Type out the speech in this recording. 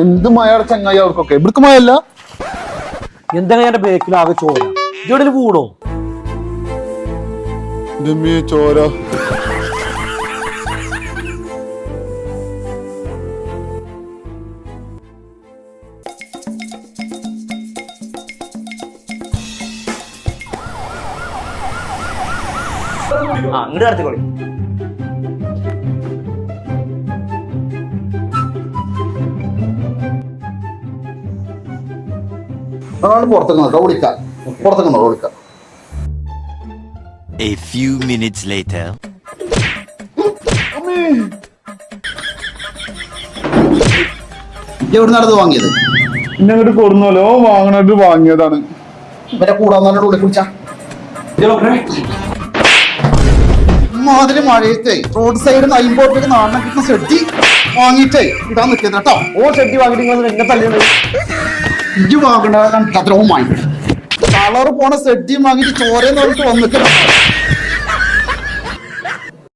എന്ത് മഴയുടെ ചങ്ങായി അവർക്കൊക്കെ? ഇവിടക്ക് മഴയല്ല? എന്താണ് എന്റെ ബേക്കിൽ ആകെ ചോര? ഇവിടെ കൂടോ? ചോര. ആ ഇങ്ങോട്ട് അതാണ് പുറത്തേക്ക് നോക്കാം വിളിക്കാം. പുറത്തേക്ക് നോക്കാം വിളിക്കാം. A few minutes later. എവിടെ നടന്ന് വാങ്ങിയത്? പിന്നെ അങ്ങോട്ട് കൊടുന്നല്ലോ. വാങ്ങണത് വാങ്ങിയതാണ്. ഇവരെ കൂടാൻ ഉള്ളിൽ കുടിച്ചാ മാതിരി മഴയത്തെ. റോഡ് സൈഡ് നൈമ്പോട്ടേക്ക് നാടിനെ കിട്ടുന്ന സെട്ടി വാങ്ങിയിട്ടേ ഇടാൻ നിൽക്കുന്നത് കേട്ടോ. ഓ ഷെട്ടി വാങ്ങിയിട്ട് എന്നെ തല്ലിയത്. ഇജ്ജ് വാങ്ങണ്ട? കത്രവും വാങ്ങിക്കും കളറ് പോണ സെഡ്ജിയും വാങ്ങിയിട്ട് ചോരയെന്ന് പറഞ്ഞിട്ട് വന്നിട്ട്